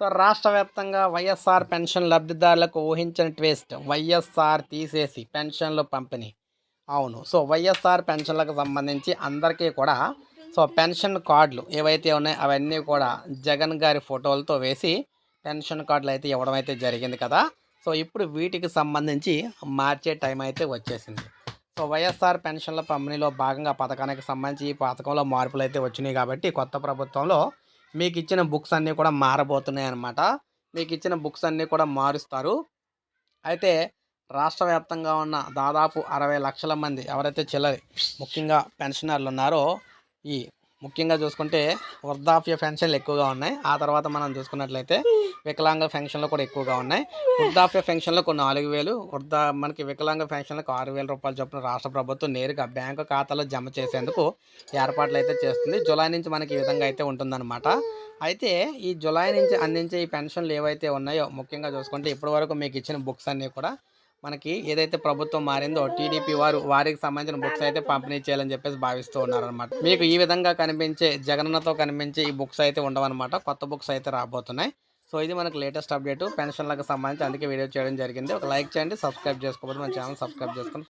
So రాష్ట్ర వ్యాప్తంగా YSR pension లబ్ధిదారులకు ఊహించని ట్విస్ట్ వైఎస్ఆర్ తీసేసి పెన్షన్లు పంపిణీ. అవును సో వైఎస్ఆర్ పెన్షన్లకు సంబంధించి అందరికీ కూడా సో పెన్షన్ కార్డులు ఏవైతే ఉన్నాయో అవన్నీ కూడా జగన్ గారి ఫోటోలతో వేసి పెన్షన్ కార్డులు అయితే ఇవ్వడం అయితే జరిగింది కదా. సో ఇప్పుడు వీటికి సంబంధించి మార్చే టైం అయితే వచ్చేసింది. సో వైఎస్ఆర్ పెన్షన్ల పంపిణీలో భాగంగా పథకానికి సంబంధించి ఈ పథకంలో మార్పులు అయితే వచ్చినాయి కాబట్టి కొత్త ప్రభుత్వంలో మీకు ఇచ్చిన బుక్స్ అన్నీ కూడా మారబోతున్నాయి అన్నమాట. మీకు ఇచ్చిన బుక్స్ అన్నీ కూడా మారుస్తారు. అయితే రాష్ట్ర వ్యాప్తంగా ఉన్న దాదాపు అరవై లక్షల మంది ఎవరైతే చిల్లరి ముఖ్యంగా పెన్షనర్లు ఉన్నారో ఈ ముఖ్యంగా చూసుకుంటే వృద్ధాప్య పెన్షన్లు ఎక్కువగా ఉన్నాయి. ఆ తర్వాత మనం చూసుకున్నట్లయితే వికలాంగ పెన్షన్లు కూడా ఎక్కువగా ఉన్నాయి. వృద్ధాప్య పెన్షన్లు కొన్ని నాలుగు వేలు వృద్ధా మనకి వికలాంగ పెన్షన్లకు ఆరు వేల రూపాయలు చొప్పున రాష్ట్ర ప్రభుత్వం నేరుగా బ్యాంకు ఖాతాలో జమ చేసేందుకు ఏర్పాట్లు అయితే చేస్తుంది. జులై నుంచి మనకి ఈ విధంగా అయితే ఉంటుందన్నమాట. అయితే ఈ జూలై నుంచి అందించే ఈ పెన్షన్లు ఏవైతే ఉన్నాయో ముఖ్యంగా చూసుకుంటే ఇప్పటివరకు మీకు ఇచ్చిన బుక్స్ అన్నీ కూడా మనకి ఏదైతే ప్రభుత్వం మారిందో టీడీపీ వారు వారికి సంబంధించిన బుక్స్ అయితే పంపిణీ చేయాలని చెప్పేసి భావిస్తూ ఉన్నారనమాట మీకు ఈ విధంగా కనిపించే జగనన్నతో కనిపించే ఈ బుక్స్ అయితే ఉండవన్నమాట. కొత్త బుక్స్ అయితే రాబోతున్నాయి. సో ఇది మనకు లేటెస్ట్ అప్డేట్. పెన్షన్లకు సంబంధించి అందుకే వీడియో చేయడం జరిగింది. ఒక లైక్ చేయండి సబ్స్క్రైబ్ చేసుకోకపోతే మన ఛానల్ సబ్స్క్రైబ్ చేసుకోండి